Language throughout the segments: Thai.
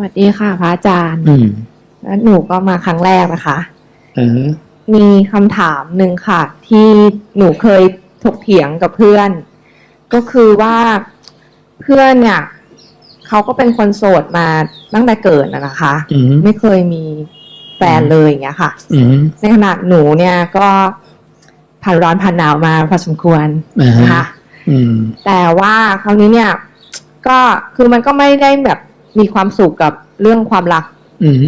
วัสดีค่ะ พระอาจารย์ อืมแล้วหนูก็มาครั้งแรกนะคะอืมมีคำถามหนึ่งค่ะ ที่หนูเคยถกเถียงกับเพื่อน ก็คือว่าเพื่อนเนี่ยเขาก็เป็นคนโสดมาตั้งแต่เกิดนะนะคะ อืมไม่เคยมีแฟนเลยอย่างเงี้ยค่ะ อืมในขณะหนูเนี่ยก็ผ่านร้อนผ่านหนาวมาพอสมควรอ่านะฮะคะ อืมแต่ว่าคราวนี้เนี่ย ก็คือมันก็ไม่ได้แบบ มีความสุขกับเรื่องความรักอืม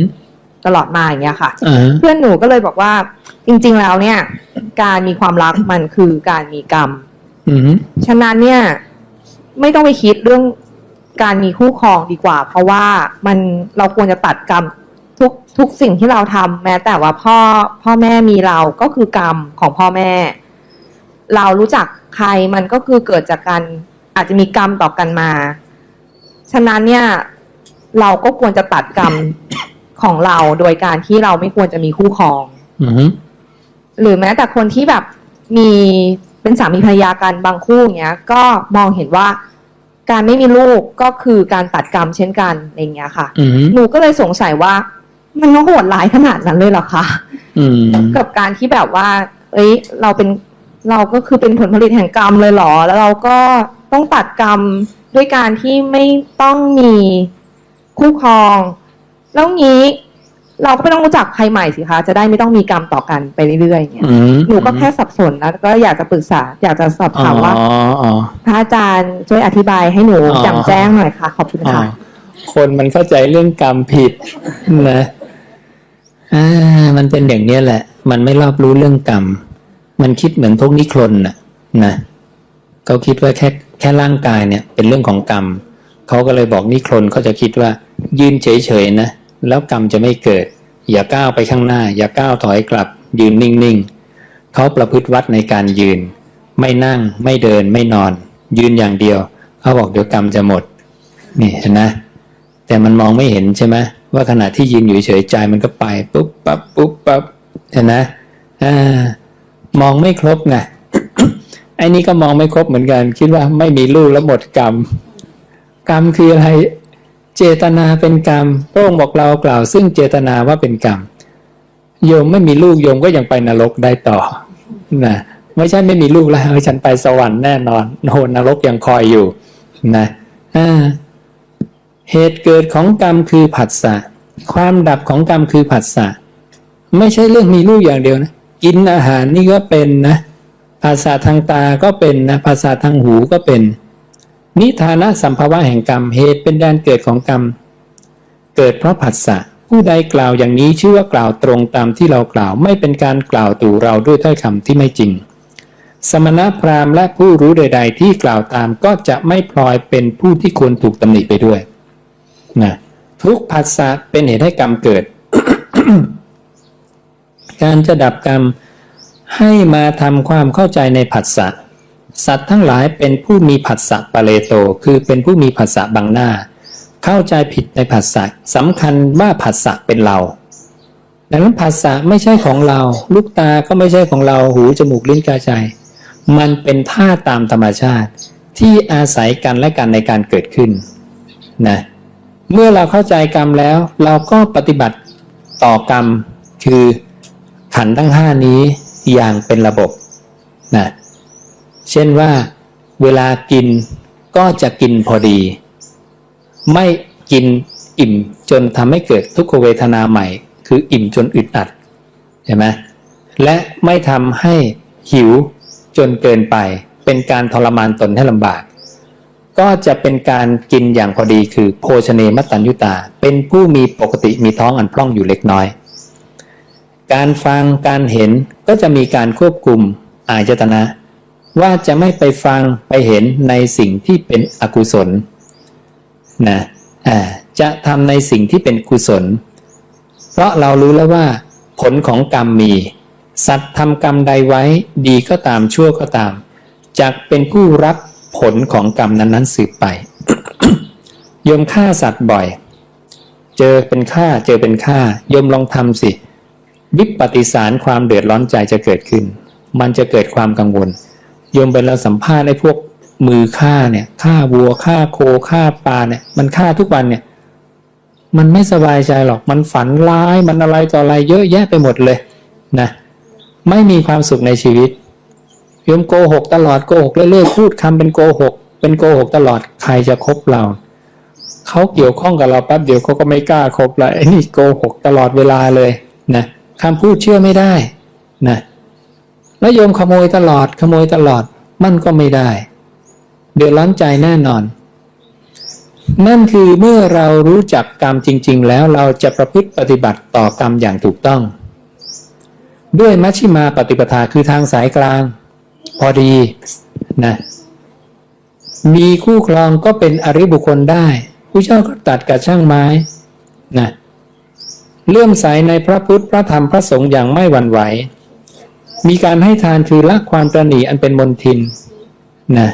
ตลอดมาอย่างเงี้ยค่ะอ่าเพื่อนหนูก็เลยบอกว่า จริง ๆ แล้วเนี่ย การมีความรักมันคือการมีกรรมอืมฉะนั้นเนี่ย ไม่ต้องไปคิดเรื่องการมีคู่ครองดีกว่า เพราะว่ามันเราควรจะตัดกรรมทุกทุกสิ่งที่เราทำแม้แต่ว่าพ่อพ่อแม่มีเราก็คือกรรมของพ่อแม่ เรารู้จักใครมันก็คือเกิดจากการอาจจะมีกรรมต่อกันมา ฉะนั้นเนี่ย เราก็ควรจะตัดกรรมของเราโดยการที่เราไม่ควรจะมีคู่ครองอืมหรือแม้แต่คนที่แบบมีเป็นสามีภรรยากันบางคู่อย่างเงี้ย ก็มองเห็นว่าการไม่มีลูกก็คือการตัดกรรมเช่นกันอะไรอย่างเงี้ยค่ะอืมหนูก็เลยสงสัยว่า มันต้องโหดร้ายขนาดนั้นเลยเหรอคะอืมกับการที่แบบว่า เอ้ย เราเป็นเราก็คือเป็นผลผลิตแห่งกรรมเลยเหรอ แล้วเราก็ต้องตัดกรรมด้วยการที่ไม่ต้องมี คู่ครอง แล้วงี้เราก็ไม่ต้องรู้จักใครใหม่สิคะ จะได้ไม่ต้องมีกรรมต่อกันไปเรื่อยๆอย่างเงี้ยอืมหนูก็แค่สับสนแล้วก็อยากจะปรึกษา อยากจะสอบอ๋อถามว่าอ๋อ พระอาจารย์ช่วยอธิบายให้หนูอ๋อ แจ่มแจ้งหน่อยค่ะ ขอบคุณอ๋อค่ะคนมันเข้าใจเรื่องกรรมผิดนะอ่ามันเป็นอย่างเนี้ยแหละ มันไม่รอบรู้เรื่องกรรม มันคิดเหมือนพวกนิครนน่ะนะเขาคิดว่าแค่แค่ร่างกายเนี่ย เป็นเรื่องของกรรมเขาก็เลยบอกนิครนเขาจะคิดว่า ยืนเฉยๆนะ แล้วกรรมจะไม่เกิด อย่าก้าวไปข้างหน้า อย่าก้าวถอยกลับ ยืนนิ่งๆเขาประพฤติวัดในการยืน ไม่นั่งไม่เดินไม่นอน ยืนอย่างเดียวเขาบอกเดี๋ยวกรรมจะหมดนี่เห็นนะ แต่มันมองไม่เห็นใช่ไหมว่าขณะที่ยืนอยู่เฉยๆใจมันก็ไปปุ๊บปั๊บปุ๊บปั๊บเห็นนะอ่ามองไม่ครบไงไอ้นี่ก็มองไม่ครบเหมือนกัน คิดว่าไม่มีลูกแล้วหมดกรรม กรรมคืออะไร เจตนาเป็นกรรมพระองค์บอกเรากล่าว ซึ่งเจตนาว่าเป็นกรรมโยมไม่มีลูกโยมก็ยังไปนรกได้ต่อนะไม่ใช่ไม่มีลูกแล้วฉันไปสวรรค์แน่นอนโหนรกยังคอยอยู่นะเหตุเกิดของกรรมคือผัสสะความดับของกรรมคือผัสสะไม่ใช่เรื่องมีลูกอย่างเดียวนะกินอาหารนี่ก็เป็นนะภาษาทางตาก็เป็นนะภาษาทางหูก็เป็น นิทานะสัมภาวะแห่งกรรมเหตุเป็นแดนเกิดของกรรม เกิดเพราะผัสสะผู้ใดกล่าวอย่างนี้ชื่อว่ากล่าวตรงตามที่เรากล่าวไม่เป็นการกล่าวตู่เราด้วยถ้อยคำที่ไม่จริง สมณพราหมณ์และผู้รู้ใด ๆ ที่กล่าวตามก็จะไม่พลอยเป็นผู้ที่ควรถูกตำหนิไปด้วยนะทุกผัสสะเป็นเหตุให้กรรมเกิด การจะดับกรรมให้มาทำความเข้าใจในผัสสะ สัตว์ทั้งหลายเป็นผู้มีผัสสะปะเลโต คือเป็นผู้มีผัสสะบังหน้า เข้าใจผิดในผัสสะสำคัญว่าผัสสะเป็นเรา ดังนั้นผัสสะไม่ใช่ของเรา ลูกตาก็ไม่ใช่ของเราหูจมูกลิ้นกายใจมันเป็นท่าตามธรรมชาติที่อาศัยกันและกันในการเกิดขึ้นนะเมื่อเราเข้าใจกรรมแล้ว เราก็ปฏิบัติต่อกรรมคือขันธ์ทั้งห้านี้อย่างเป็นระบบนะ เช่นว่าเวลากินก็จะกินพอดี ไม่กินอิ่มจนทำให้เกิดทุกขเวทนาใหม่ คืออิ่มจนอึดอัดใช่ไหมและไม่ทำให้หิวจนเกินไป เป็นการทรมานตนให้ลำบาก ก็จะเป็นการกินอย่างพอดีคือโภชเนมัตตัญยุตา เป็นผู้มีปกติมีท้องอันพร่องอยู่เล็กน้อย การฟังการเห็นก็จะมีการควบคุมอายตนะ ว่าจะไม่ไปฟังไปเห็นในสิ่งที่เป็นอกุศลนะจะทำในสิ่งที่เป็นกุศล เพราะเรารู้แล้วว่า ผลของกรรมมี สัตว์ทำกรรมใดไว้ดีก็ตามชั่วก็ตามจักเป็นผู้รับผลของกรรมนั้นๆสืบไปโยมฆ่าสัตว์บ่อย เจอเป็นฆ่าเจอเป็นฆ่าโยมลองทำสิ วิปฏิสารความเดือดร้อนใจจะเกิดขึ้น มันจะเกิดความกังวล โยมเป็นเราสัมภาษณ์ไอ้พวกมือฆ่าเนี่ยฆ่าวัวฆ่าโคฆ่าปลาเนี่ยมันฆ่าทุกวันเนี่ย มันไม่สบายใจหรอกมันฝันร้ายมันอะไรต่ออะไรเยอะแยะไปหมดเลยนะไม่มีความสุขในชีวิตโยมโกหกตลอดโกหกเรื่อยๆพูดคำเป็นโกหก เป็นโกหกตลอดใครจะคบเราเขาเกี่ยวข้องกับเราแป๊บเดียวเขาก็ไม่กล้าคบละไอ้นี่โกหกตลอดเวลาเลยนะคำพูดเชื่อไม่ได้นะ แล้วโยมขโมยตลอดขโมยตลอดมันก็ไม่ได้ เดือดร้อนใจแน่นอน นั่นคือเมื่อเรารู้จักกรรมจริง ๆ แล้วเราจะประพฤติปฏิบัติต่อกรรมอย่างถูกต้อง ด้วยมัชฌิมาปฏิปทาคือทางสายกลาง พอดีนะมีคู่ครองก็เป็นอริบุคคลได้ผู้เจ้าก็ตัดกับช่างไม้นะเลื่อมใสในพระพุทธพระธรรมพระสงฆ์อย่างไม่หวั่นไหว มีการให้ทานคือละความประหนีอันเป็นมนทินนะ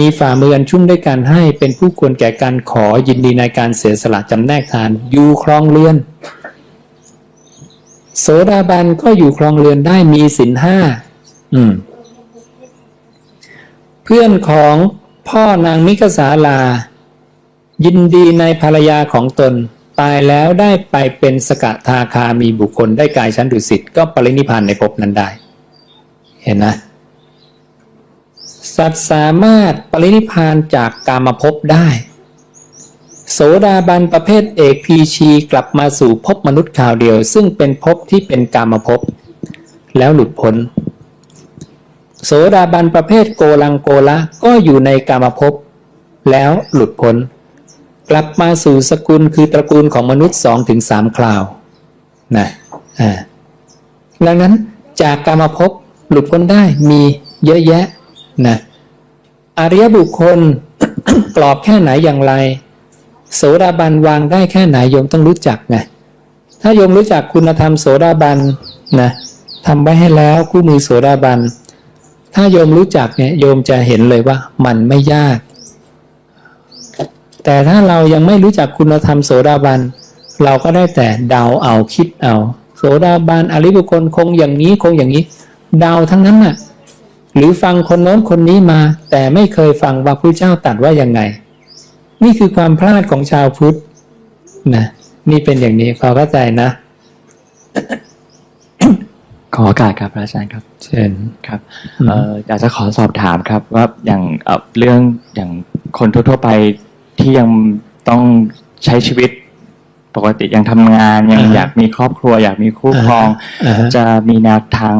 มีฝ่ามืออันชุ่มด้วยการให้เป็นผู้ควรแก่การขอยินดีในการเสียสละจำแนกทาน อยู่ครองเรือน โสดาบันก็อยู่ครองเรือนได้มีสินห้าเพื่อนของพ่อนางมิกษาลา ยินดีในภรรยาของตน ตายแล้วได้ไปเป็นสกทาคามีบุคคลได้กายชั้นดุสิตก็ปรินิพานในภพนั้นได้ เห็นนะ สัตว์สามารถปรินิพพานจากกามภพได้ โสดาบันประเภทเอกพีชีกลับมาสู่ภพมนุษย์ข่าวเดียว ซึ่งเป็นภพที่เป็นกามภพแล้วหลุดพ้นโสดาบันประเภทโกลังโกละก็อยู่ในกามภพแล้วหลุดพ้น กลับมาสู่สกุลคือตระกูลของมนุษย์สองถึงสามคราวนะอ่าดังนั้นจากกามภพหลุดพ้นได้มีเยอะแยะนะอริยบุคคลกรอบแค่ไหนอย่างไร โสดาบันวางได้แค่ไหนโยมต้องรู้จักไงถ้าโยมรู้จักคุณธรรมโสดาบันนะทำไว้ให้แล้วคู่มือโสดาบัน ถ้าโยมรู้จักเนี่ยโยมจะเห็นเลยว่ามันไม่ยาก แต่ถ้าเรายังไม่รู้จักคุณธรรมโสดาบัน เราก็ได้แต่เดาเอาคิดเอา โสดาบันอริบุคคลคงอย่างนี้คงอย่างนี้ เดาทั้งนั้นน่ะ หรือฟังคนโน้นคนนี้มา แต่ไม่เคยฟังว่าพระเจ้าตรัดว่ายังไง นี่คือความพลาดของชาวพุทธนะนี่เป็นอย่างนี้พอเข้าใจนะ ขอโอกาสครับพระอาจารย์ครับ เช่นครับอืมเอ่ออยากจะขอสอบถามครับว่าอย่างเอ่อเรื่องอย่างคนทั่วๆไป ที่ยังต้องใช้ชีวิตปกติยังทำงานยังอ่าฮะอยากมีครอบครัว อยากมีคู่ครอง อ่าฮะจะมีแนวทาง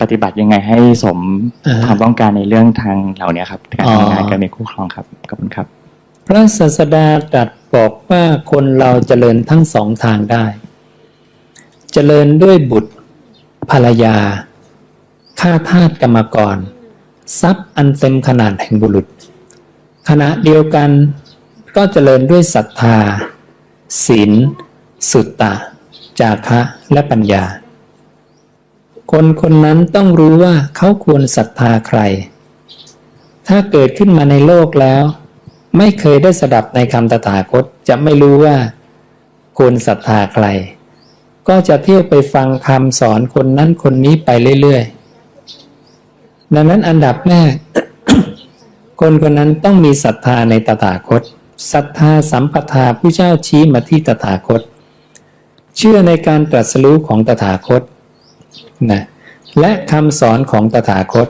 ปฏิบัติยังไงให้สมอ่าฮะความต้องการในเรื่องทางเหล่านี้ครับการอ๋อ ทำงานการมีคู่ครองครับขอบคุณครับ พระศาสดาตรัสบอกว่าคนเราเจริญทั้งสองทางได้ เจริญด้วยบุตรภรรยาข้าทาสกรรมกร ทรัพย์อันเต็มขนาดแห่งบุรุษ ขณะเดียวกัน ก็เจริญด้วยศรัทธาศีลสุตตะ จาคะและปัญญา คนคนนั้นต้องรู้ว่าเขาควรศรัทธาใคร ถ้าเกิดขึ้นมาในโลกแล้ว ไม่เคยได้สดับในคำตถาคตจะไม่รู้ว่า ควรศรัทธาใคร ก็จะเที่ยวไปฟังคำสอนคนนั้นคนนี้ไปเรื่อยๆ ดังนั้นอันดับแรกคนคนนั้นต้องมีศรัทธาในตถาคต ศรัทธาสัมปทาผู้เจ้าชี้มาที่ตถาคต เชื่อในการตรัสรู้ของตถาคตนะและคำสอนของตถาคต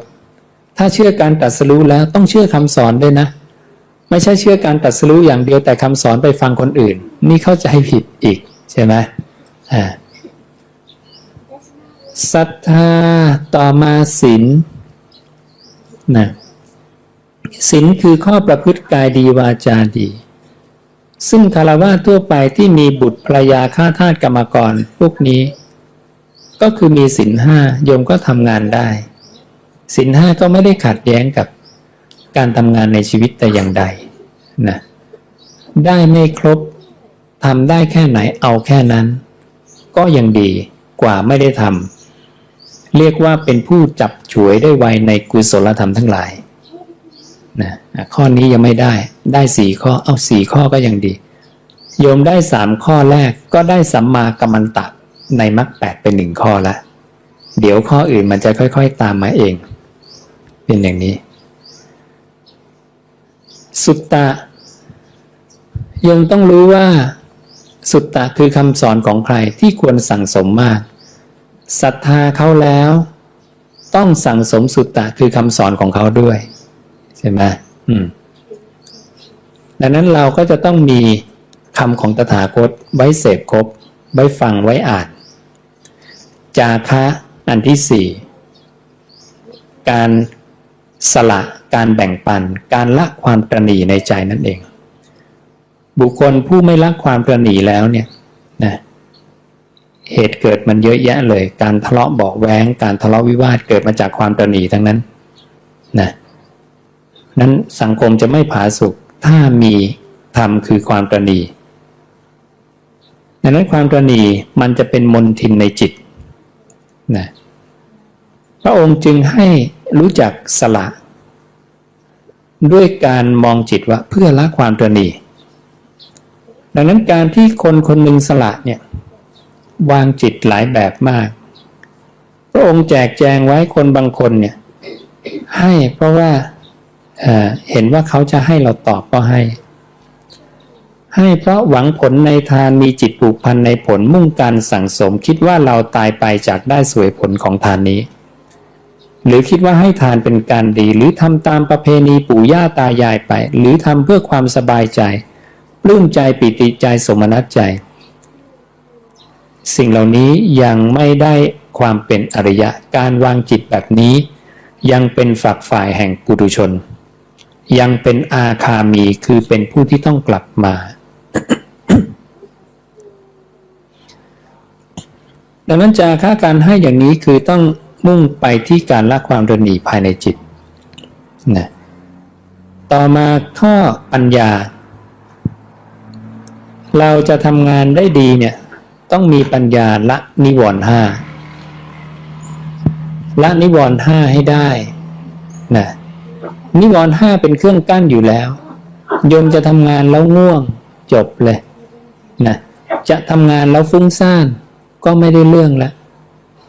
ถ้าเชื่อการตรัสรู้แล้วต้องเชื่อคำสอนด้วยนะ ไม่ใช่เชื่อการตรัสรู้อย่างเดียวแต่คำสอนไปฟังคนอื่น นี่เข้าใจผิดอีกใช่ไหมอ่าศรัทธาต่อมาศีลนะ ศีลคือข้อประพฤติกายดีวาจาดี ซึ่งคารวะทั่วไปที่มีบุตรภรรยาข้าทาสกรรมกรพวกนี้ ก็คือมีศีลห้าโยมก็ทำงานได้ศีลห้าก็ไม่ได้ขัดแย้งกับการทำงานในชีวิตแต่อย่างใดนะได้ไม่ครบทำได้แค่ไหนเอาแค่นั้น ก็ยังดีกว่าไม่ได้ทำเรียกว่าเป็นผู้จับฉวยได้ไวในกุศลธรรมทั้งหลาย นะข้อนี้ยังไม่ได้ได้สี่ข้อเอาสี่ข้อก็ยังดี โยมได้สามข้อแรกก็ได้สัมมากัมมันตะในมรรคแปดเป็นหนึ่งข้อละ เดี๋ยวข้ออื่นมันจะค่อย ๆ ตามมาเอง เป็นอย่างนี้ สุตตะยังต้องรู้ว่าสุตตะคือคำสอนของใครที่ควรสั่งสมมากศรัทธาเขาแล้ว ต้องสั่งสมสุตตะคือคำสอนของเขาด้วย ใช่ไหมอืม ดังนั้นเราก็จะต้องมีคำของตถาคตไว้เสพครบ ไว้ฟังไว้อ่าน จาคะอันที่สี่การสละการแบ่งปัน การละความตระหนี่ในใจนั่นเอง บุคคลผู้ไม่ละความตระหนี่แล้วเนี่ยนะเหตุเกิดมันเยอะแยะเลย การทะเลาะเบาะแว้ง การทะเลาะวิวาทเกิดมาจากความตระหนี่ทั้งนั้นนะ นั้นสังคมจะไม่ผาสุกถ้ามีธรรมคือความตระหนี่ดังนั้นความตระหนี่มันจะเป็นมนทินในจิตนะพระองค์จึงให้รู้จักสละ ด้วยการมองจิตว่าเพื่อละความตระหนี่ดังนั้นการที่คนคนหนึ่งสละเนี่ยวางจิตหลายแบบมาก พระองค์แจกแจงไว้คนบางคนเนี่ยให้เพราะว่า เห็นว่าเขาจะให้เราตอบก็ให้ ให้เพราะหวังผลในทานมีจิตผูกพันในผลมุ่งการสั่งสม คิดว่าเราตายไปจากได้สวยผลของทานนี้ หรือคิดว่าให้ทานเป็นการดี หรือทำตามประเพณีปู่ย่าตายายไป หรือทำเพื่อความสบายใจปลื้มใจปิติใจสมนัตใจ สิ่งเหล่านี้ยังไม่ได้ความเป็นอริยะการวางจิตแบบนี้ ยังเป็นฝักฝ่ายแห่งปุถุชน ยังเป็นอาคามีคือเป็นผู้ที่ต้องกลับมา ดังนั้นจาค่าการให้อย่างนี้คือต้องมุ่งไปที่การละความระหนีภายในจิตนะต่อมาข้อปัญญา เราจะทำงานได้ดีเนี่ยต้องมีปัญญาละนิวรณ์ห้าละนิวรณ์ห้าให้ได้นะ นิวรณ์ห้าเป็นเครื่องกั้นอยู่แล้ว โยมจะทำงานแล้วง่วง จบเลยนะจะทำงานแล้วฟุ้งซ่านก็ไม่ได้เรื่องละ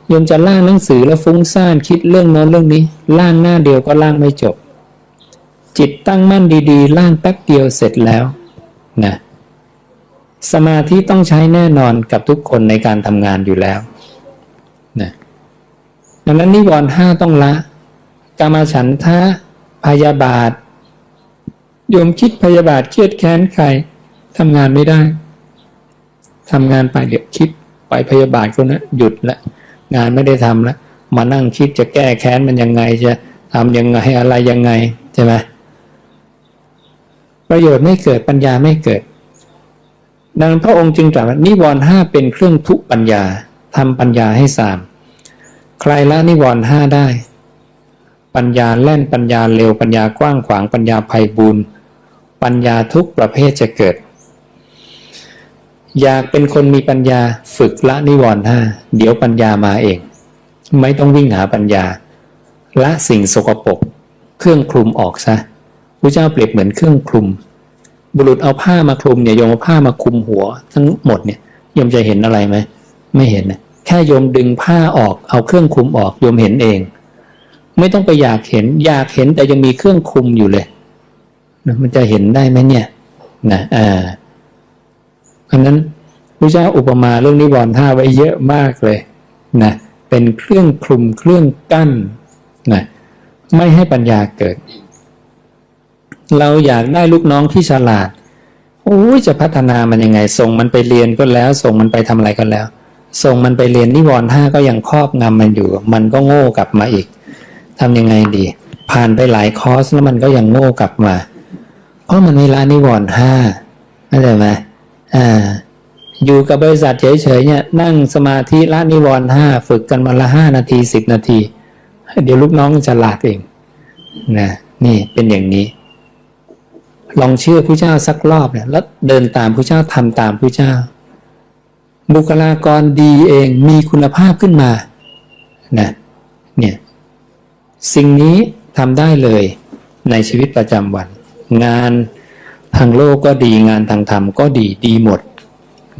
โยมจะล่างหนังสือแล้วฟุ้งซ่านคิดเรื่องโน้นเรื่องนี้ล่างหน้าเดียวก็ล่างไม่จบ จิตตั้งมั่นดีๆล่างแป๊บเดียวเสร็จแล้วนะสมาธิต้องใช้แน่นอนกับทุกคนในการทำงานอยู่แล้วนะดังนั้นนิวรณ์ห้าต้องละกามฉันทะ พยาบาท โยมคิดพยาบาทเครียดแค้นใครทำงานไม่ได้ทำงานไปเดี๋ยวคิดไปพยาบาทคนนะหยุดละงานไม่ได้ทำละมานั่งคิดจะแก้แค้นมันยังไงจะทำยังไงอะไรยังไงใช่ไหมประโยชน์ไม่เกิดปัญญาไม่เกิด ดังนั้นพระองค์จึงตรัสว่านิวรณ์ห้าเป็นเครื่องทุปัญญาทำปัญญาให้สามใครละนิวรณ์ห้าได้ ปัญญาแล่นปัญญาเร็วปัญญากว้างขวางปัญญาภัยบูรณ์ปัญญาทุกประเภทจะเกิด อยากเป็นคนมีปัญญาฝึกละนิวรณ์ห้าเดี๋ยวปัญญามาเอง ไม่ต้องวิ่งหาปัญญา ละสิ่งสกปรกเครื่องคลุมออกซะพระเจ้าเปรียบเหมือนเครื่องคลุม บุรุษเอาผ้ามาคลุมเนี่ยโยมเอาผ้ามาคลุมหัว ทั้งหมดเนี่ยโยมจะเห็นอะไรไหมไม่เห็นนะแค่โยมดึงผ้าออกเอาเครื่องคลุมออกโยมเห็นเอง ไม่ต้องไปอยากเห็น อยากเห็นแต่ยังมีเครื่องคุมอยู่เลยนะมันจะเห็นได้ไหมเนี่ยนะอ่าเพราะนั้นพระเจ้าอุปมาเรื่องนิวรณ์ท่าไว้เยอะมากเลยนะเป็นเครื่องคลุมเครื่องกั้นนะไม่ให้ปัญญาเกิด เราอยากได้ลูกน้องที่ฉลาดโอ้ยจะพัฒนามันยังไง ส่งมันไปเรียนก็แล้ว ส่งมันไปทำอะไรก็แล้ว ส่งมันไปเรียนนิวรณ์ห้าก็ยังครอบงำมันอยู่ มันก็โง่กลับมาอีก ทำยังไงดี ผ่านไปหลายคอร์สแล้วมันก็ยังโง่กลับมา เพราะมันไม่ละนิวรณ์ห้าเข้าใจไหมอ่า อยู่กับบริษัทเฉยๆเนี่ย นั่งสมาธิละนิวรณ์ห้าฝึกกันมาละห้านาทีสิบนาที เดี๋ยวลูกน้องฉลาดเองนะนี่เป็นอย่างนี้ ลองเชื่อผู้เจ้าสักรอบเนี่ยแล้วเดินตามผู้เจ้าทำตามผู้เจ้า บุคลากรดีเองมีคุณภาพขึ้นมานะเนี่ย สิ่งนี้ทำได้เลยในชีวิตประจำวัน งานทางโลกก็ดีงานทางธรรมก็ดีดีหมด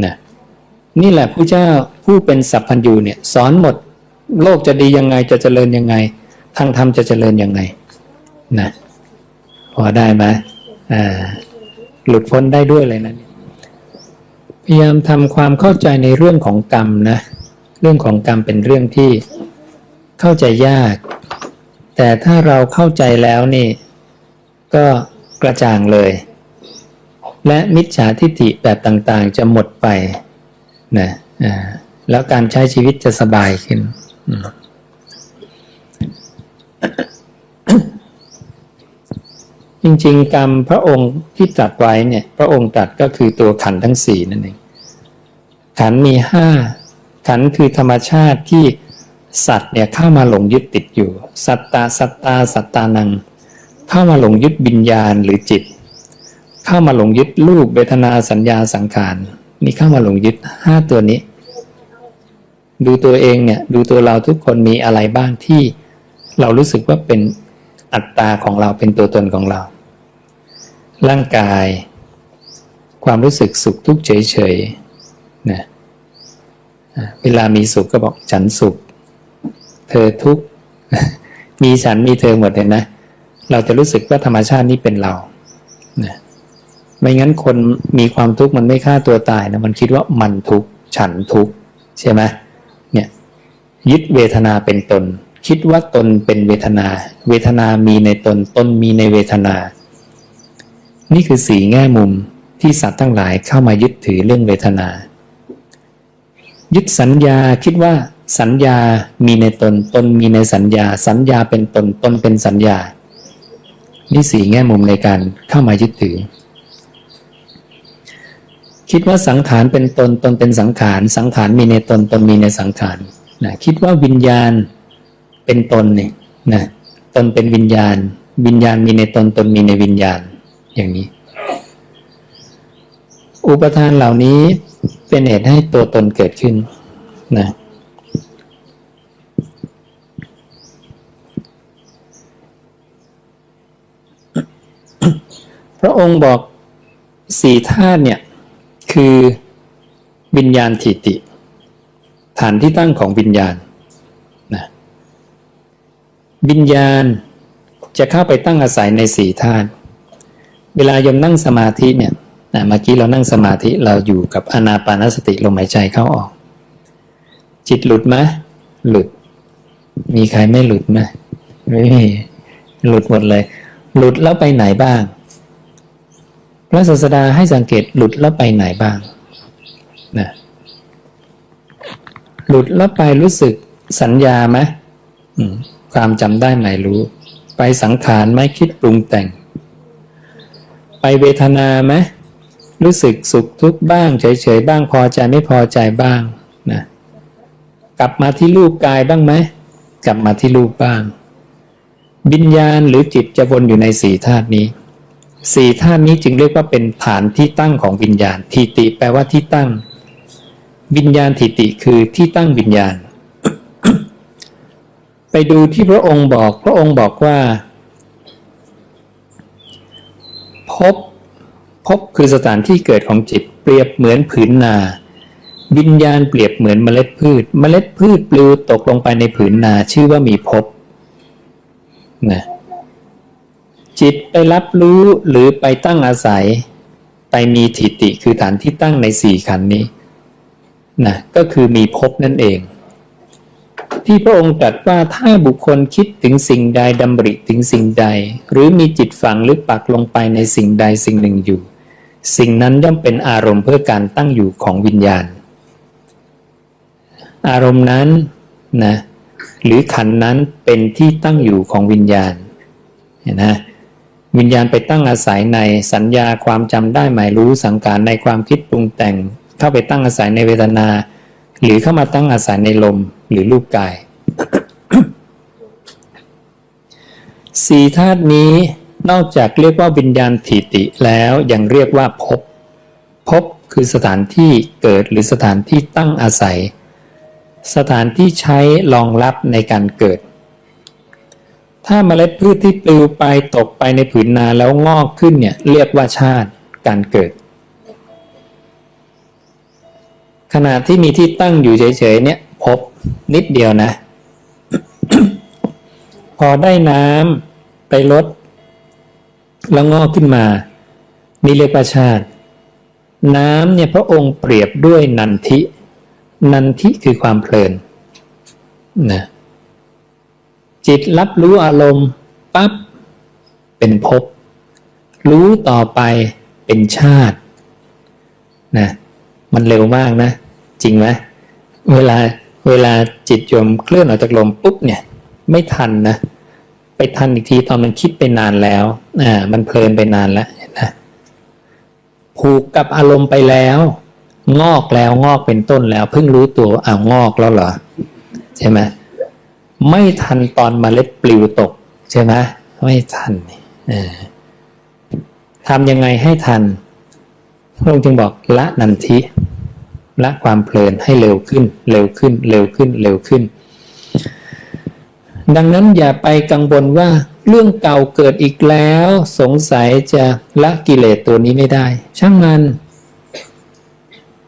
นะนี่แหละผู้เจ้าผู้เป็นสัพพัญญูเนี่ยสอนหมดโลกจะดียังไงจะเจริญยังไง ทางธรรมจะเจริญยังไงนะพอได้ไหมอ่าหลุดพ้นได้ด้วยเลยนะพยายามทำความเข้าใจในเรื่องของกรรมนะ เรื่องของกรรมเป็นเรื่องที่เข้าใจยาก แต่ถ้าเราเข้าใจแล้วนี่ ก็กระจ่างเลย และมิจฉาทิฏฐิแบบต่างๆ จะหมดไปนะแล้วการใช้ชีวิตจะสบายขึ้น จริงๆ กรรมพระองค์ที่ตรัสไว้เนี่ย พระองค์ตรัสก็คือตัวขันทั้งสี่นั่นเองขันมีห้าขันคือธรรมชาติที่ สัตว์เนี่ยเข้ามาหลงยึดติดอยู่ สัตตาสัตตาสัตตานัง เข้ามาหลงยึดวิญญาณหรือจิต เข้ามาหลงยึดรูปเวทนาสัญญาสังขารนี่เข้ามาหลงยึดห้าตัวนี้ ดูตัวเองเนี่ยดูตัวเราทุกคนมีอะไรบ้างที่เรารู้สึกว่าเป็นอัตตาของเราเป็นตัวตนของเรา ร่างกาย ความรู้สึกสุขทุกข์เฉยๆนะเวลามีสุขก็บอกฉันสุข เธอทุกมีฉันมีเธอหมดเลยนะ เราจะรู้สึกว่าธรรมชาตินี้เป็นเรานะไม่งั้นคนมีความทุกข์มันไม่ฆ่าตัวตายนะมันคิดว่ามันทุกข์ฉันทุกข์ใช่ไหมเนี่ยยึดเวทนาเป็นตน คิดว่าตนเป็นเวทนา เวทนามีในตนตนมีในเวทนา นี่คือสีแง่มุมที่สัตว์ทั้งหลายเข้ามายึดถือเรื่องเวทนา ยึดสัญญาคิดว่า สัญญามีในตน ตนมีในสัญญา สัญญาเป็นตน ตนเป็นสัญญา นี่สี่แง่มุมในการเข้ามายึดถือ คิดว่าสังขารเป็นตน ตนเป็นสังขาร สังขารมีในตน ตนมีในสังขารนะคิดว่าวิญญาณเป็นตนเนี่ยนะตนเป็นวิญญาณ วิญญาณมีในตน ตนมีในวิญญาณ อย่างนี้ อุปทานเหล่านี้เป็นเหตุให้ตัวตนเกิดขึ้นนะ ระองค์บอกสี่ธาตุเนี่ยคือวิญญาณทิติ ฐานที่ตั้งของวิญญาณนะวิญญาณจะเข้าไปตั้งอาศัยในสี่ธาตุเวลายมนั่งสมาธิเนี่ยนะเมื่อกี้เรานั่งสมาธิเราอยู่กับอนาปานสติลมหายใจเข้าออก จิตหลุดไหมหลุด มีใครไม่หลุดไหมไม่มีหลุดหมดเลย หลุดแล้วไปไหนบ้าง พระศาสดาให้สังเกตหลุดแล้วไปไหนบ้างนะหลุดแล้วไปรู้สึกสัญญาไหมความจำได้หมายรู้ ไปสังขารไหมคิดปรุงแต่ง ไปเวทนาไหมรู้สึกสุขทุกข์บ้าง เฉยๆบ้างพอใจไม่พอใจบ้างนะกลับมาที่รูปกายบ้างไหมกลับมาที่รูปบ้างวิญญาณหรือจิตจะวนอยู่ในสี่ธาตุนี้ สี่ธาตุนี้จึงเรียกว่าเป็นฐานที่ตั้งของวิญญาณทิติแปลว่าที่ตั้ง วิญญาณทิติคือที่ตั้งวิญญาณ ไปดูที่พระองค์บอกพระองค์บอกว่าพบพบคือสถานที่เกิดของจิต เปรียบเหมือนผืนนา วิญญาณเปรียบเหมือนเมล็ดพืช เมล็ดพืชปลิวตกลงไปในผืนนาชื่อว่ามีภพนะ จิตไปรับรู้หรือไปตั้งอาศัย ไปมีทิฏฐิคือฐานที่ตั้งในสี่ขันนี้นะก็คือมีภพนั่นเอง ที่พระองค์ตรัสว่าถ้าบุคคลคิดถึงสิ่งใดดำริถึงสิ่งใด หรือมีจิตฝังหรือปักลงไปในสิ่งใดสิ่งหนึ่งอยู่ สิ่งนั้นย่อมเป็นอารมณ์เพื่อการตั้งอยู่ของวิญญาณ อารมณ์นั้นนะหรือขันนั้นเป็นที่ตั้งอยู่ของวิญญาณเห็นนะ วิญญาณไปตั้งอาศัยในสัญญาความจำได้หมายรู้สังการในความคิดปรุงแต่ง เข้าไปตั้งอาศัยในเวทนา หรือเข้ามาตั้งอาศัยในลมหรือรูปกายสี่ธาตุนี้นอกจากเรียกว่าวิญญาณถิติแล้วยังเรียกว่าภพภพคือสถานที่เกิดหรือสถานที่ตั้งอาศัย สถานที่ใช้รองรับในการเกิด ถ้าเมล็ดพืชที่ปลิวไปตกไปในผืนนาแล้วงอกขึ้นเนี่ยเรียกว่าชาติการเกิดขณะที่มีที่ตั้งอยู่เฉยๆเนี่ยพบนิดเดียวนะ พอได้น้ำไปลดแล้วงอกขึ้นมา นี่เรียกว่าชาติ น้ำเนี่ยพระองค์เปรียบด้วยนันทิ นันทิคือความเพลินนะ จิตรับรู้อารมณ์ปั๊บเป็นภพรู้ต่อไปเป็นชาตินะมันเร็วมากนะ จริงไหมเวลาเวลาจิตโยมเคลื่อนออกจากลมปุ๊บเนี่ยไม่ทันนะ ไปทันอีกทีตอนมันคิดไปนานแล้วอ่ามันเพลินไปนานแล้วนไหมผูกกับอารมณ์ไปแล้ว งอกแล้วงอกเป็นต้นแล้ว เพิ่งรู้ตัวอ้าวงอกแล้วเหรอ ใช่ไหม ไม่ทันตอนมเมล็ดปลิวตก ใช่ไหมไม่ทันทำยังไงให้ทันพระองค์จึงบอกละนันทิละความเพลินให้เร็วขึ้น เร็วขึ้น เร็วขึ้น เร็วขึ้น ดังนั้นอย่าไปกังวลว่าเรื่องเก่าเกิดอีกแล้ว สงสัยจะละกิเลสตัวนี้ไม่ได้ ช่างมัน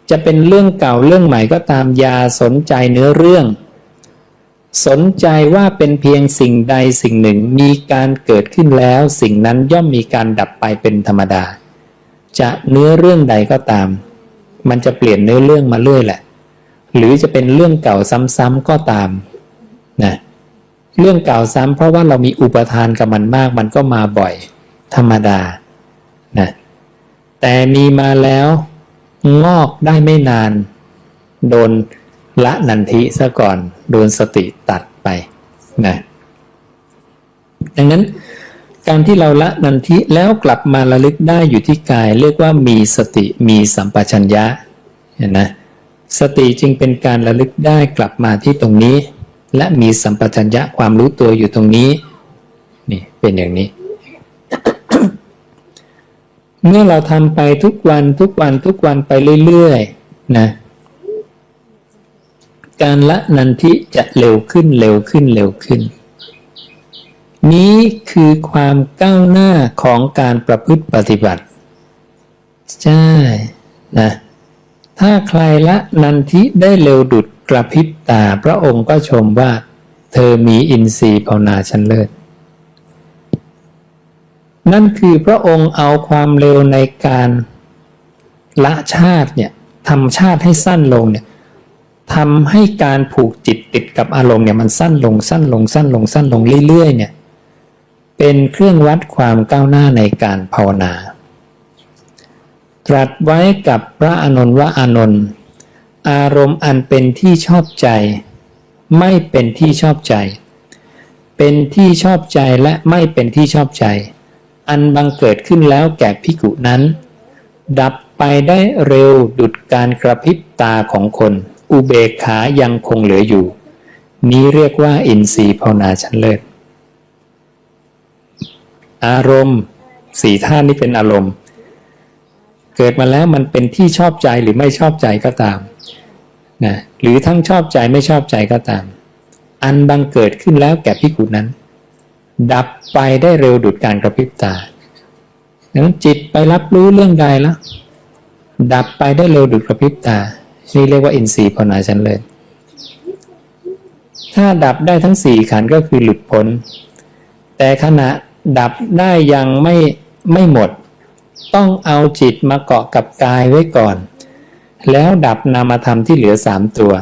จะเป็นเรื่องเก่าเรื่องใหม่ก็ตามยาสนใจเนื้อเรื่อง สนใจว่าเป็นเพียงสิ่งใดสิ่งหนึ่งมีการเกิดขึ้นแล้ว สิ่งนั้นย่อมมีการดับไปเป็นธรรมดา จะเนื้อเรื่องใดก็ตาม มันจะเปลี่ยนเนื้อเรื่องมาเรื่อยแหละ หรือจะเป็นเรื่องเก่าซ้ำๆก็ตามนะเรื่องเก่าซ้ำเพราะว่าเรามีอุปทานกับมันมากมันก็มาบ่อย ธรรมดานะแต่มีมาแล้ว งอกได้ไม่นาน โดน ละนันทิซะก่อนโดนสติตัดไปนะดังนั้นการที่เราละนันทิแล้วกลับมาระลึกได้อยู่ที่กาย เรียกว่ามีสติมีสัมปชัญญะเห็นนะสติจึงเป็นการระลึกได้กลับมาที่ตรงนี้ และมีสัมปชัญญะความรู้ตัวอยู่ตรงนี้นี่เป็นอย่างนี้ เมื่อเราทำไปทุกวันทุกวันทุกวันไปเรื่อยๆนะ การละนันทิจะเร็วขึ้นเร็วขึ้นเร็วขึ้น นี้คือความก้าวหน้าของการประพฤติปฏิบัติ ใช่นะถ้าใครละนันทิได้เร็วดุดกระพริบตาพระองค์ก็ชมว่า เธอมีอินทรีย์ภาวนาชั้นเลิศ นั่นคือพระองค์เอาความเร็วในการละชาติเนี่ยทำชาติให้สั้นลงเนี่ย ทำให้การผูกจิตติดกับอารมณ์เนี่ยมันสั้นลงสั้นลงสั้นลงสั้นลงเรื่อยๆเนี่ยเป็นเครื่องวัดความก้าวหน้าในการภาวนา ตรัสไว้กับพระอานนท์ว่าอานนท์อารมณ์อันเป็นที่ชอบใจ ไม่เป็นที่ชอบใจ เป็นที่ชอบใจและไม่เป็นที่ชอบใจ อันบังเกิดขึ้นแล้วแก่พิกุนั้น ดับไปได้เร็วดุดการกระพริบตาของคน อุเบกขายังคงเหลืออยู่ นี้เรียกว่าอินทรีย์ภาวนาชั้นเลิศอารมณ์สี่ท่านนี้เป็นอารมณ์ เกิดมาแล้วมันเป็นที่ชอบใจหรือไม่ชอบใจก็ตามนะหรือทั้งชอบใจไม่ชอบใจก็ตาม อันบังเกิดขึ้นแล้วแก่พิกุนั้น ดับไปได้เร็วดุดการกระพริบตาดังนั้นจิตไปรับรู้เรื่องใดแล้วดับไปได้เร็วดุดกระพริบตา นี่เรียกว่าอินทรีย์ภาวนาชั้นเลิศถ้าดับได้ทั้งสี่ขันก็คือหลุดพ้น แต่ขณะดับได้ยังไม่ไม่หมด ต้องเอาจิตมาเกาะกับกายไว้ก่อน แล้วดับนามธรรมที่เหลือสามตัว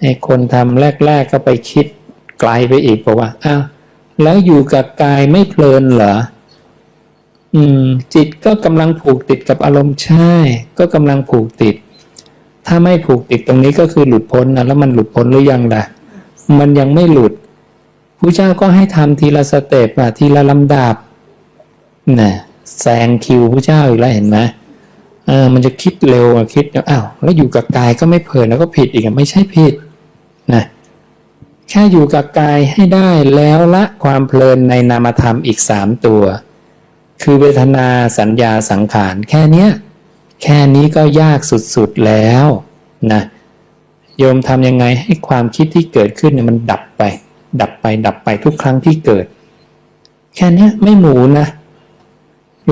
ไอ้คนทำแรก ๆ ก็ไปคิดไกลไปอีกบอกว่าอ้าวแล้วอยู่กับกายไม่เพลินเหรอ อืม จิตก็กำลังผูกติดกับอารมณ์ใช่ ก็กำลังผูกติด ถ้าไม่ผูกติดตรงนี้ก็คือหลุดพ้นนะแล้วมันหลุดพ้นหรือยังล่ะ มันยังไม่หลุดพระเจ้าก็ให้ทำทีละสเต็ปอะทีละลำดับน่ะแซงคิวพระเจ้าอีกแล้วเห็นไหมเออมันจะคิดเร็วอะคิดอ้าวแล้วอยู่กับกายก็ไม่เพลินแล้วก็ผิดอีกอะไม่ใช่ผิดนะแค่อยู่กับกายให้ได้แล้วละความเพลินในนามธรรมอีกสามตัว คือเวทนาสัญญาสังขารแค่เนี้ยแค่นี้ก็ยากสุดๆแล้วนะโยมทำยังไงให้ความคิดที่เกิดขึ้นเนี่ยมันดับไป ดับไปดับไปทุกครั้งที่เกิด แค่นี้ไม่หมูนะ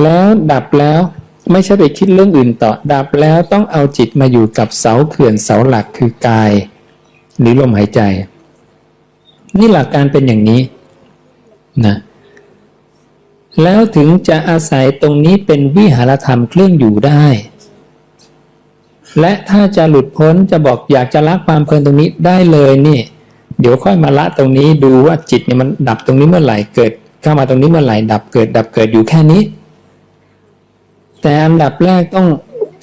แล้วดับแล้วไม่ใช่ไปคิดเรื่องอื่นต่อ ดับแล้วต้องเอาจิตมาอยู่กับเสาเขื่อนเสาหลักคือกาย หรือลมหายใจ นี่หลักการเป็นอย่างนี้นะ แล้วถึงจะอาศัยตรงนี้เป็นวิหารธรรมเครื่องอยู่ได้ และถ้าจะหลุดพ้นจะบอกอยากจะละความเพลินตรงนี้ได้เลยนี่ เดี๋ยวค่อยมาละตรงนี้ดูว่าจิตเนี่ยมันดับตรงนี้เมื่อไหร่เกิด เข้ามาตรงนี้เมื่อไหร่ดับเกิด ดับเกิดอยู่แค่นี้ แต่อันดับแรกต้อง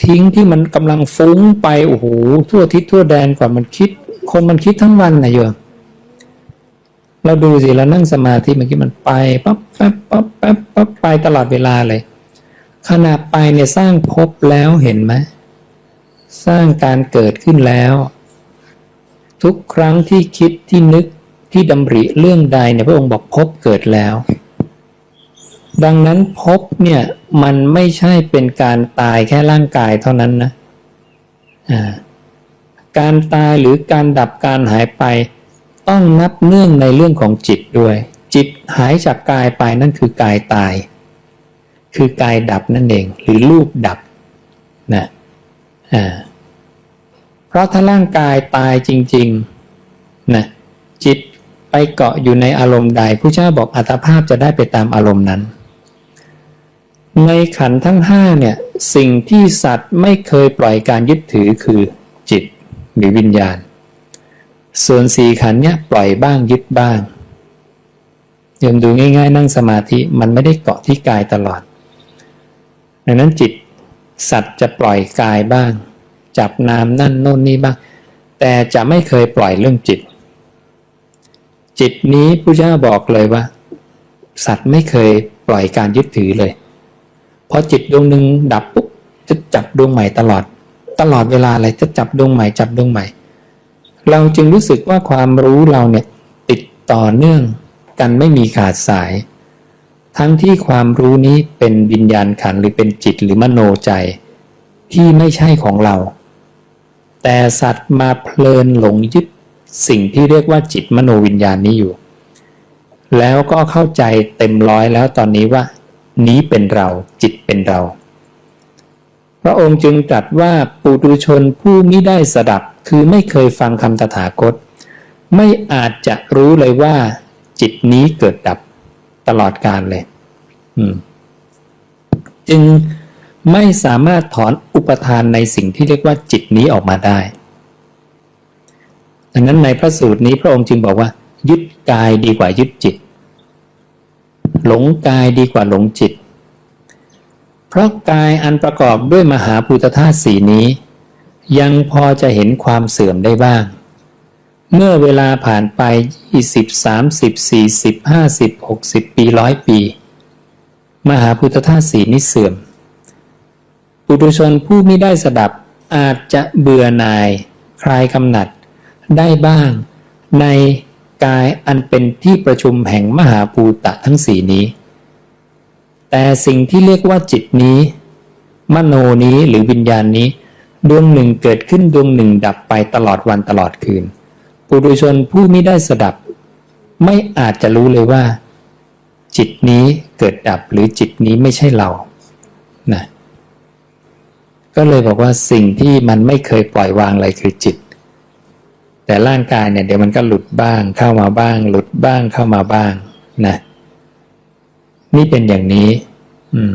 ทิ้งที่มันกำลังฟุ้งไปโอ้โหทั่วทิศทั่วแดนกว่ามันคิด คนมันคิดทั้งวันนะโยม เราดูสิเรานั่งสมาธิเมื่อกี้มันไปปั๊บปั๊บปั๊บปั๊บปั๊บไปตลอดเวลาเลย ขณะไปเนี่ยสร้างภพแล้วเห็นไหมสร้างการเกิดขึ้นแล้ว ทุกครั้งที่คิดที่นึกที่ดำริเรื่องใดเนี่ยพระองค์บอกภพเกิดแล้ว ดังนั้นภพเนี่ยมันไม่ใช่เป็นการตายแค่ร่างกายเท่านั้นนะการตายหรือการดับการหายไป ต้องนับเนื่องในเรื่องของจิตด้วย จิตหายจากกายไปนั่นคือกายตาย คือกายดับนั่นเอง หรือรูปดับนะอ่าเพราะถ้าร่างกายตายจริงๆนะจิตไปเกาะอยู่ในอารมณ์ใดผู้เจ้าบอกอัตภาพจะได้ไปตามอารมณ์นั้น ในขันทั้งห้าเนี่ยสิ่งที่สัตว์ไม่เคยปล่อยการยึดถือคือจิตหรือวิญญาณ ส่วนสี่ขันเนี่ยปล่อยบ้างยึดบ้างโยมดูง่ายๆ นั่งสมาธิมันไม่ได้เกาะที่กายตลอด ดังนั้นจิตสัตว์จะปล่อยกายบ้าง จับนามนั่นโน่นนี่บ้าง แต่จะไม่เคยปล่อยเรื่องจิต จิตนี้พระเจ้าบอกเลยว่า สัตว์ไม่เคยปล่อยการยึดถือเลยพอจิตดวงหนึ่งดับปุ๊บจะจับดวงใหม่ตลอด ตลอดเวลาอะไรจะจับดวงใหม่จับดวงใหม่ เราจึงรู้สึกว่าความรู้เราเนี่ยติดต่อเนื่องกันไม่มีขาดสาย ทั้งที่ความรู้นี้เป็นวิญญาณขันหรือเป็นจิตหรือมโนใจ ที่ไม่ใช่ของเรา แต่สัตว์มาเพลินหลงยึดสิ่งที่เรียกว่าจิตมโนวิญญาณนี้อยู่ แล้วก็เข้าใจเต็มร้อยแล้วตอนนี้ว่า นี้เป็นเราจิตเป็นเรา พระองค์จึงตรัสว่าปุถุชนผู้ไมิได้สดับ คือไม่เคยฟังคำตถาคต ไม่อาจจะรู้เลยว่า จิตนี้เกิดดับตลอดกาลเลยจึงไม่สามารถถอนอุปทานในสิ่งที่เรียกว่าจิตนี้ออกมาได้ดังนั้นในพระสูตรนี้พระองค์จึงบอกว่า ยึดกายดีกว่ายึดจิต หลงกายดีกว่าหลงจิต เพราะกายอันประกอบด้วยมหาภูตธาตุสีนี้ ยังพอจะเห็นความเสื่อมได้บ้าง เมื่อเวลาผ่านไป 20 30 40 50 60 ปีร้อยปี มหาพุทธธาตุสีนี้เสื่อม ปุถุชนผู้ไม่ได้สดับอาจจะเบื่อหน่าย คลายกำหนัด ได้บ้าง ในกายอันเป็นที่ประชุมแห่งมหาภูตะทั้งสีนี้ แต่สิ่งที่เรียกว่าจิตนี้ มโนนี้หรือวิญญาณนี้ ดวงหนึ่งเกิดขึ้นดวงหนึ่งดับไปตลอดวันตลอดคืน ปุถุชนผู้ไม่ได้สดับ ไม่อาจจะรู้เลยว่า จิตนี้เกิดดับหรือจิตนี้ไม่ใช่เรานะก็เลยบอกว่าสิ่งที่มันไม่เคยปล่อยวางเลยคือจิต แต่ร่างกายเนี่ยเดี๋ยวมันก็หลุดบ้างเข้ามาบ้าง หลุดบ้างเข้ามาบ้างนะนี่เป็นอย่างนี้ อืม